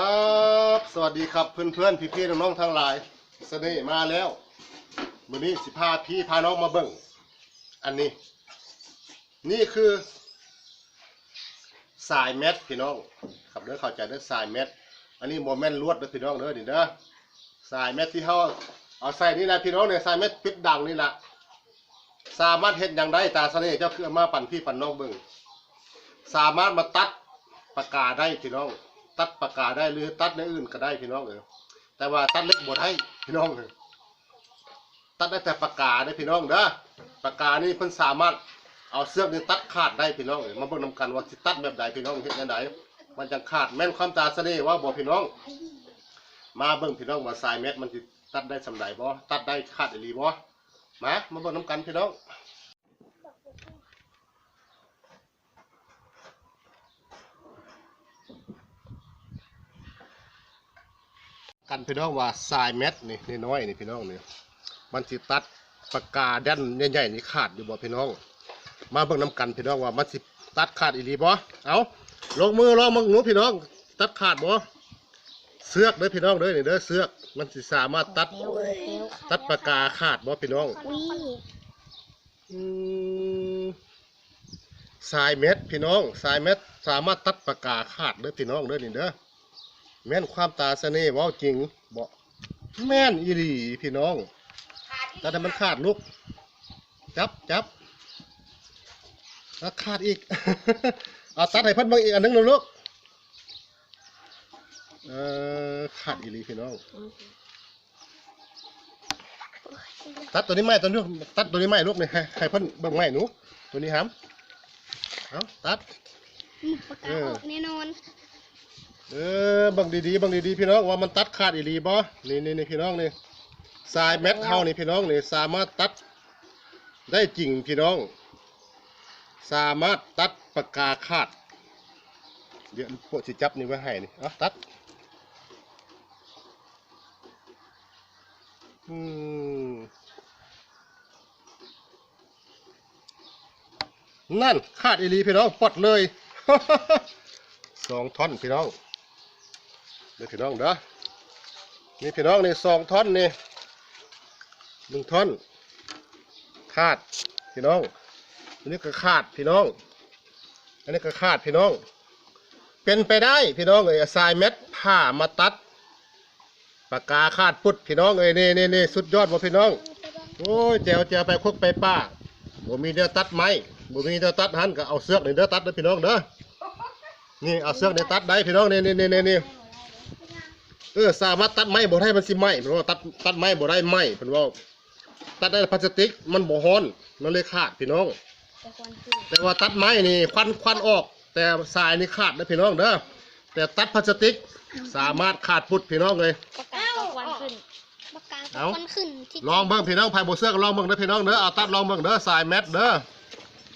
ครับ สวัสดีครับเพื่อนๆพี่ๆน้องๆทั้งหลายเสน่ห์มาแล้ววันนี้สิพาพี่พาน้องมาเบิ่ง อันนี้ นี่คือ สายแมทพี่น้องครับเด้อเข้าใจเด้อสายแมทอันนี้โมแมนต์ลวดเด้อพี่น้องเด้อนี่เด้อสายแมทที่เขาเอาใส่นี่นะพี่น้องเนี่ยสายแมทปิดดังนี่แหละสามารถเฮ็ดอย่างได้ตาเสน่ห์เจ้าคือเอามาปั่นพี่ปั่นน้องเบิ่งสามารถมาตัดปากกาได้พี่น้อง ตัดปากกาได้หรือตัดในอื่นก็ได้พี่น้องเออแต่ว่าตัดเล็กบดให้พี่น้องเออตัดได้แต่ปากกาได้พี่น้องเด้อปากกานี่เพิ่นสามารถเอาเสื้อนี่ตัดขาดได้พี่น้องเออมาเบิ่งนำกันว่าสิตัดแบบใดพี่น้องเฮ็ดจังไดมันจังขาดแม่นความตาเสน่ห์ว่าบ่พี่น้อง มาเบิ่งพี่น้องว่าสายแม็กมันสิตัดได้สำใดบ่ตัดได้ขาดอีหลีบ่มามาเบิ่งนำกันพี่น้อง กันพี่น้องว่าสายแมทนี่นี่น้อยนี่พี่น้องนี่มันสิตัดปากกาด้านใหญ่ๆนี่ขาดอยู่บ่พี่น้อง มาเบิ่งน้ำกันพี่น้องว่ามันสิตัดขาดอีหลีบ่เอาลงมือลองมึงหนูพี่น้อง ตัดขาดบ่เสือกเด้อพี่น้องเด้อนี่เด้อเสือกมันสิสามารถตัดตัดปากกาขาดบ่พี่น้องสายเม็ดพี่น้องสายเม็ดสามารถตัดปากกาขาดเด้อพี่น้องเด้อนี่เด้อ แม่นความตาเสน่ห์เว้าจริงบ่แม่นอีหลีพี่น้องแต่ถ้ามันขาดลูก จับจับแล้วขาดอีก เอาตัดให้เพันบิ่งอีกอันหนึงหนะลูกเอ่อขาดอีหลีพี่น้อง ตัดตัวนี้ไม่ตัวนี้ตัดตัวนี้ไม่ลูกนี่ให้ให้เพิ่นเบิ่งไม่หนูตัวนี้ห้ามเอาตัด ปากกาออกแน่นอน เออบิ่งดีๆบิ่งดีๆพี่น้องว่ามันตัดขาดอีหลีบ่นี่นี่นี่พี่น้องนี่สายแมทเฮานี่พี่น้องนี่สามารถตัดได้จริงพี่น้อง สามารถตัดปากกาขาดเดี๋ยวพวกสิจับนี่ไว้ให้นี่เอาตัดอืมนั่นขาดอีหลีพี่น้องปลดเลยสองท่อนพี่น้อง เดี๋ยวพี่น้องเด้อนี่พี่น้องนี่สองท่อนนี่หนึ่งท่อน ขาดพี่น้อง อันนี้ก็ขาดพี่น้อง อันนี้ก็ขาดพี่น้อง เป็นไปได้พี่น้องเอ้ยสายเม็ดผ้ามาตัดปากกาขาดพุดพี่น้องเอ้ยนี่นี่นี่สุดยอดว่ะพี่น้อง โอ้ยแจวแจวไปคุกไปป้าบ่มีเดี๋ยวตัดไม้บ่มีเดี๋ยวตัดหันก็เอาเสือกนี่เด้อตัดเด้อพี่น้องเด้อนี่เอาเสือกนี่ตัดได้พี่น้องนี่นี่นี่นี่ เออสามารถตัดไม้บ่ได้มันสิไหม้เพราะว่าตัดตัดไม้บ่ได้ไหม้เพิ่นว่าตัดได้พลาสติกมันบ่ฮ้อนมันเลยขาดพี่น้อง แต่ควันขึ้นแต่ว่าตัดไม้นี่ควันควันออก แต่สายนี่ขาดนะพี่น้องเด้อแต่ตัดพลาสติกสามารถขาดพุดพี่น้องเลยปากกาก็ควันขึ้นปากกาก็เอ้า ควันขึ้นที่ ลองเบิ่งพี่น้องภายบ่เสื้อก็ลองเบิ่งเด้อพี่น้องเด้อเอาตัดลองเบิ่งเด้อสายแมทเด้อ